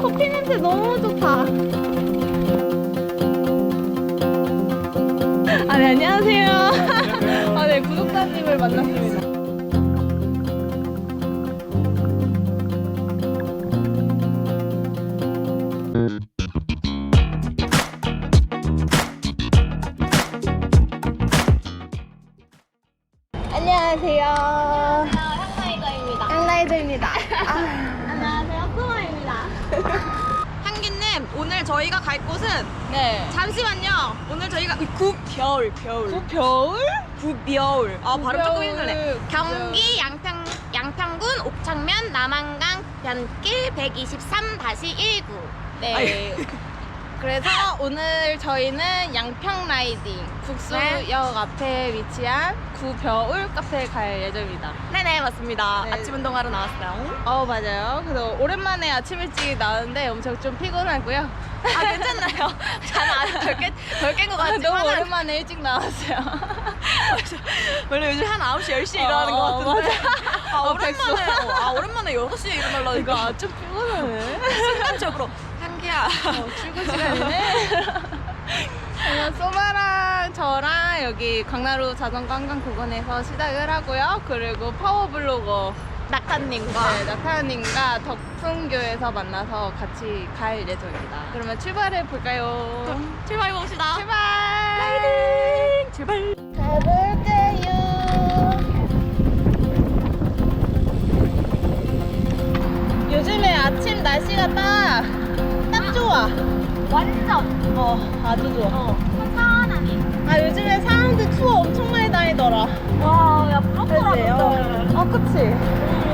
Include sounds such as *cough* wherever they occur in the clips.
커피 냄새 너무 좋다. 아, 네, 안녕하세요. *laughs* 아, 네, 구독자님을 만났습니다. 안녕하세요. 향마이거입니다. 앙라이드입니다. 안녕하세요. 수마입니다. 향기님 오늘 저희가 갈 곳은 네. 잠시만요 오늘 저희가 구겨울 겨울 겨울? 구겨울 아 발음 조금 구겨울. 힘드네 경기 양평, 양평군 옥천면 남한강 변길 123-19. 네. *laughs* 그래서 오늘 저희는 양평 라이딩 국수역 앞에 위치한 구벼울 카페에 갈 예정입니다. 네네 맞습니다 네. 아침 운동하러 나왔어요 어 맞아요. 그래서 오랜만에 아침 일찍 나왔는데 엄청 좀 피곤하고요. 아 괜찮나요 *laughs* 잠안 덜깬 것 같지만 너무 오랜만에 일찍 나왔어요. *laughs* 원래 요즘 한 9시 10시에 어, 일어나는 것 어, 같은데 *laughs* 아 어, 오랜만에 어, 아 오랜만에 6시에 일어나려니까 이거 좀 피곤하네. 순간적으로 향기야 어, 출근 시간이네. 그래서 소마랑 저랑 여기 광나루 자전거 한강 공원에서 시작을 하고요. 그리고 파워블로거 낙타님과 네, 나타님과 덕sun교에서 만나서 같이 갈 예정입니다. 그러면 출발해 볼까요? 출발해 봅시다 출발! 라이딩 출발 가볼게요. 요즘에 아침 날씨가 딱, 딱 좋아. 완전 어, 아주 좋아. 어, 선선하니. 아, 요즘에 사람들 투어 엄청 많이 다니더라. 와, 야, 부럽더라, 그치? 어, 어, 그치?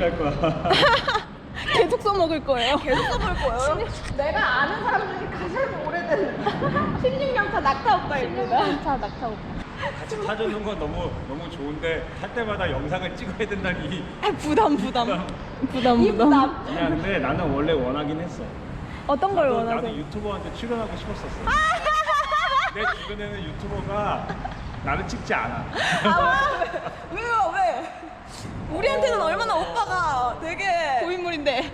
갈 거야? *laughs* 계속 써먹을 거예요. *laughs* 계속 써볼 거예요 내가 아는 사람 중에 가장 오래된 *laughs* 16년차 낙타 오빠입니다. 16년차 낙타 오빠. 같이 타주는 건 너무 너무 좋은데 탈 때마다 영상을 찍어야 된다니. 아, 부담 부담. 부담 이 부담. 그냥 근데 나는 원래 원하긴 했어. 어떤 걸 나도, 나도 원하세요? 유튜버한테 출연하고 싶었었어. 내 주변에는 유튜버가 나를 찍지 않아. 왜요 왜 우리한테는 얼마나 오빠가 되게 고인물인데. *laughs*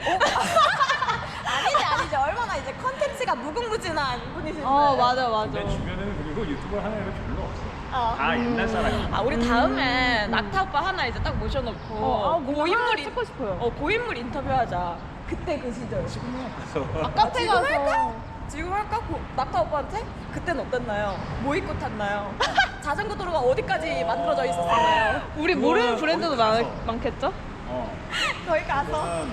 아니지 아니지 얼마나 이제 컨텐츠가 무궁무진한 분이신데 어 맞아 맞아. 내 주변에는 그리고 유튜버 하는 애가 별로 없어. 어. 다 옛날 사람이야. 아 우리 다음에 낙타 오빠 하나 이제 딱 모셔놓고 어, 아, 뭔가 고인물 찍고 싶어요. 어 고인물 인터뷰하자 그때 그 시절 그래서 카페 지금 가서. 지금 할까? 고- 낙타 오빠한테? 그땐 어땠나요? 뭐 입고 탔나요? *laughs* 자전거 도로가 어디까지 만들어져 있었나요? 우리 그거는 모르는 브랜드도 거기 많, 가서. 많 겠죠? 어. *laughs* 거기 가서 그거는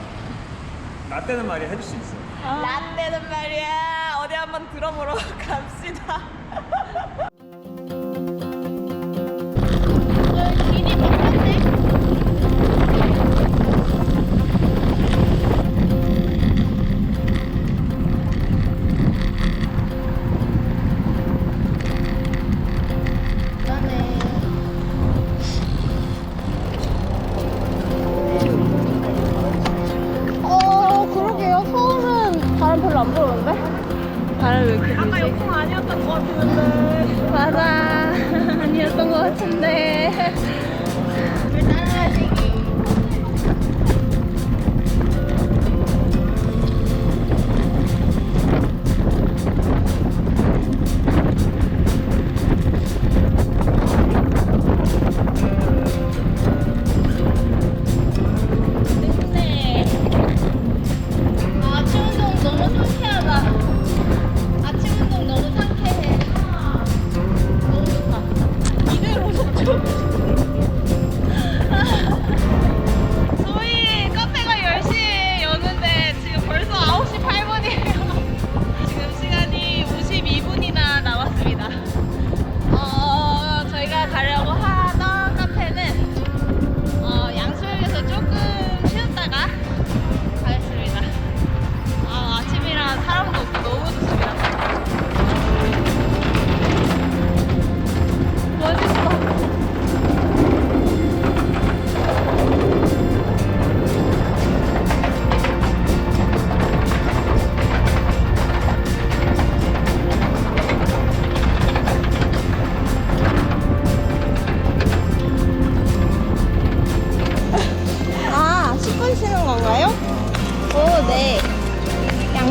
나 때는 말이 해줄 수 있어. 라떼는 말이야 어디 한번 들어보러 *laughs* 갑시다 별로 안 불었는데? 바람 왜 이렇게 아까? 역풍 아니었던 것 같았는데 맞아. 아니었던 것 같은데. *laughs*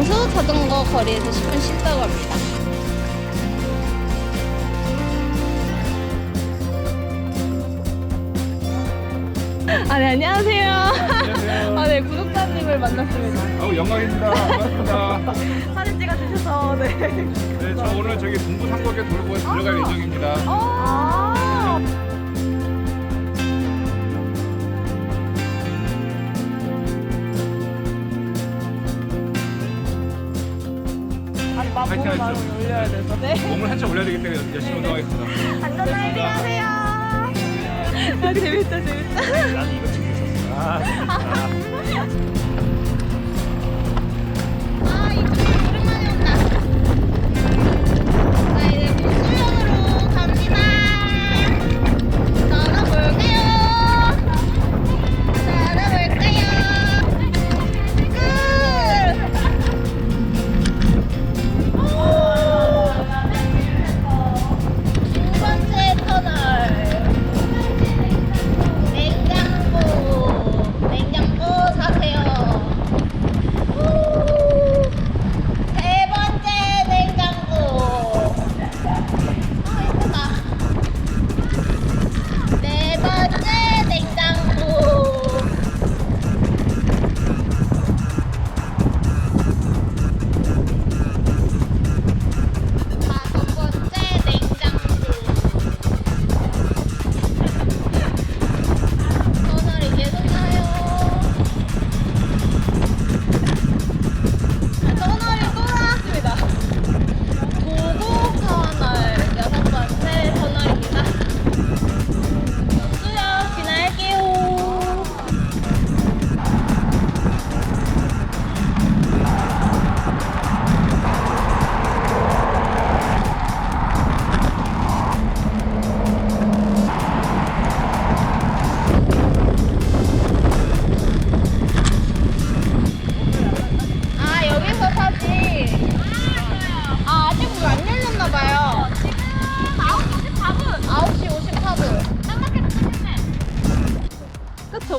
광수 자전거 거리에서 10분 쉰다고 합니다. 아, 네, 안녕하세요. 안녕하세요. 아, 네, 구독자님을 만났습니다. 어우 영광입니다. 반갑습니다. *laughs* 사진 찍어주셔서 네. 네, 저 오늘 저기 동부 삼각에 돌고 들어갈 예정입니다. 아. 아 파이팅 하시죠. 마음을 올려야 돼서 네. 몸을 한참 올려야 되기 때문에 열심히 운동하겠습니다. 안전하게 하세요. 아 재밌다 재밌다. 나는 이거 찍고 있었어. 아, 재밌 *laughs*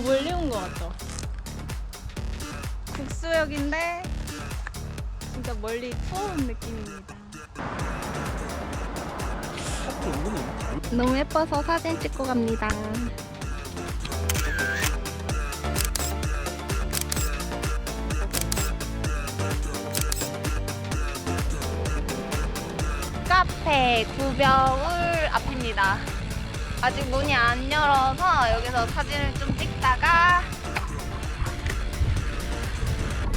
그쵸 멀리 온것 같죠. 국수역인데 진짜 멀리 처음 느낌입니다. 너무 예뻐서 사진 찍고 갑니다. 카페 앞입니다. 아직 문이 안 열어서 여기서 사진을 좀 찍다가.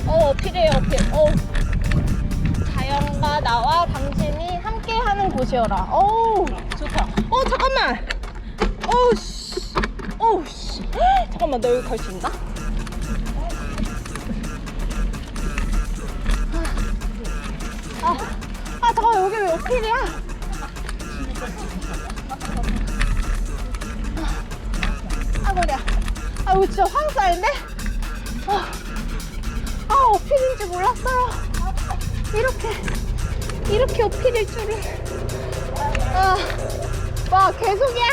어 어필해요 어필. 어. 자연과 나와 당신이 함께하는 곳이어라. 어우 좋다. 어 잠깐만. 어우 씨. 어우 씨. 헉, *gasps* 잠깐만 나 여기 갈 수 있나? 아, 아 잠깐만 여기 왜 어필이야? 아 이거 진짜 황사인데? 아, 아 어필인지 몰랐어요. 이렇게 이렇게 어필일 줄은. 아, 와 계속이야.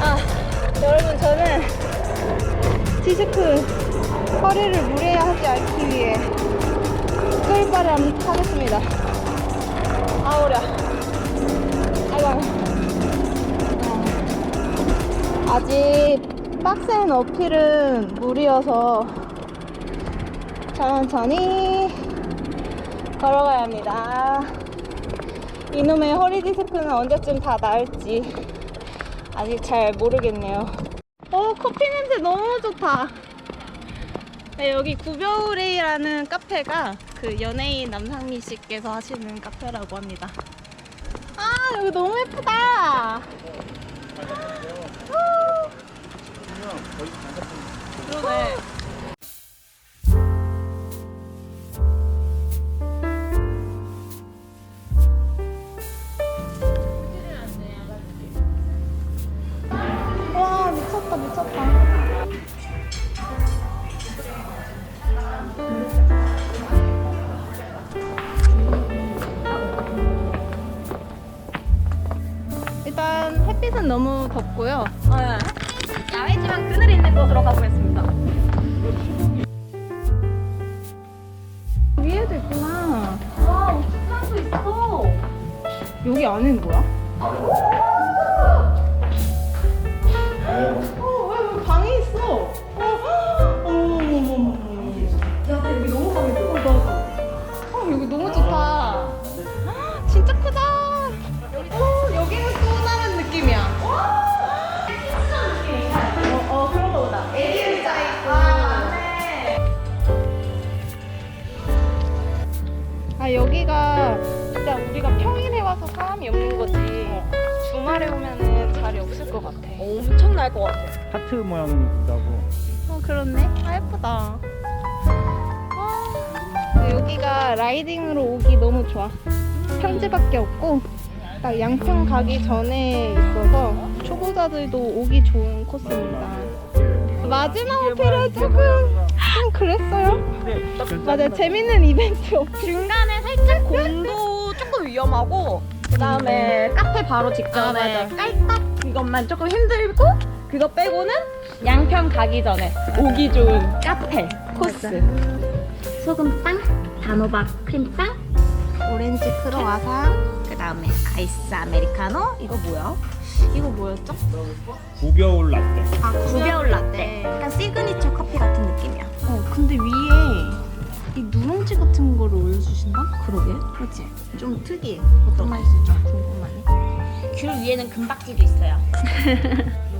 아 여러분 저는 디스크 허리를 무리하지 않기 위해 끌바람 타겠습니다. 아, 어려. 아이고. 어. 아직 빡센 어필은 무리여서 천천히 걸어가야 합니다. 이놈의 허리 디스크는 언제쯤 다 나을지 아직 잘 모르겠네요. 어, 커피 냄새 너무 좋다. 네, 여기 구겨울이라는 카페가 그 연예인 남상미 씨께서 하시는 카페라고 합니다. 아 여기 너무 예쁘다. 그러네. 와 미쳤다 미쳤다. 일단 햇빛은 너무 덥고요. 네. 야외지만 그늘이 있는 곳으로 가보겠습니다. 위에도 있구나. 와, 옥상도 있어. 여기 안에는 뭐야? 뭐 예쁘다. 와 여기가 라이딩으로 오기 너무 좋아. 평지밖에 없고 딱 양평 가기 전에 있어서 초보자들도 오기 좋은 코스입니다. 마지막 호텔은 조금 좀 그랬어요. 맞아 재밌는 이벤트 없. 중간에 살짝 공도 조금 위험하고 그다음에 카페 바로 직전에 아, 맞아. 깔딱 그것만 조금 힘들고 그거 빼고는 양평 가기 전에 오기 좋은 카페 코스. 소금빵, 단호박 크림빵, 오렌지 크로와상, 그 다음에 아이스 아메리카노. 이거 뭐야? 이거 뭐였죠? 고겨울 라떼. 아, 구겨울 라떼. 약간 시그니처 커피 같은 느낌이야. 어 근데 위에 이 누룽지 같은 거를 올려주신다? 그러게. 그렇지. 좀 특이해. 어떤 맛일지 좀 궁금하네. 귤 위에는 금박지도 있어요. *laughs*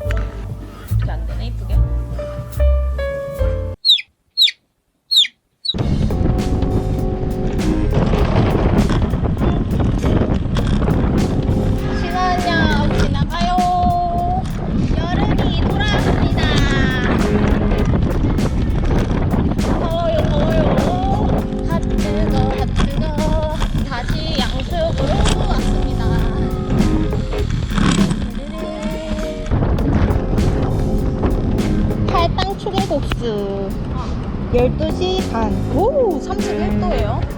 초계국수 12시 반. 오, 31도예요.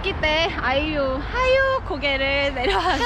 복귀 때 아이유, 하유 고개를 내려와서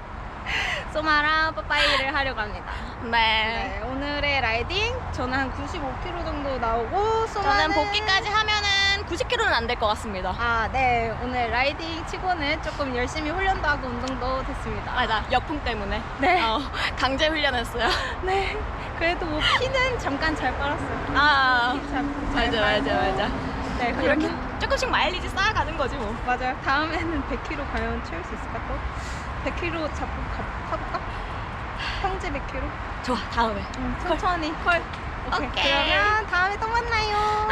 *laughs* 소마랑 빠빠이를 하려고 합니다. 네. 네, 오늘의 라이딩 저는 한 95kg 정도 나오고 소마는 저는 복귀까지 하면은 90km는 안 될 것 같습니다. 아, 네. 오늘 라이딩 치고는 조금 열심히 훈련도 하고 운동도 됐습니다. 맞아. 역풍 때문에. 네. 어, 강제 훈련했어요. *laughs* 네. 그래도 뭐 피는 잠깐 잘 빨았어요. 아, 피 잘, 잘 맞아, 맞아. 맞아. 네, 이렇게 그러면 조금씩 마일리지 쌓아가는 거지 뭐. 맞아요. 다음에는 100kg 과연 채울 수 있을까 또? 100kg 잡고 가, 타볼까? 평지 100kg? 좋아, 다음에. 응, 천천히. 콜. 오케이. 오케이. 그러면 다음에 또 만나요.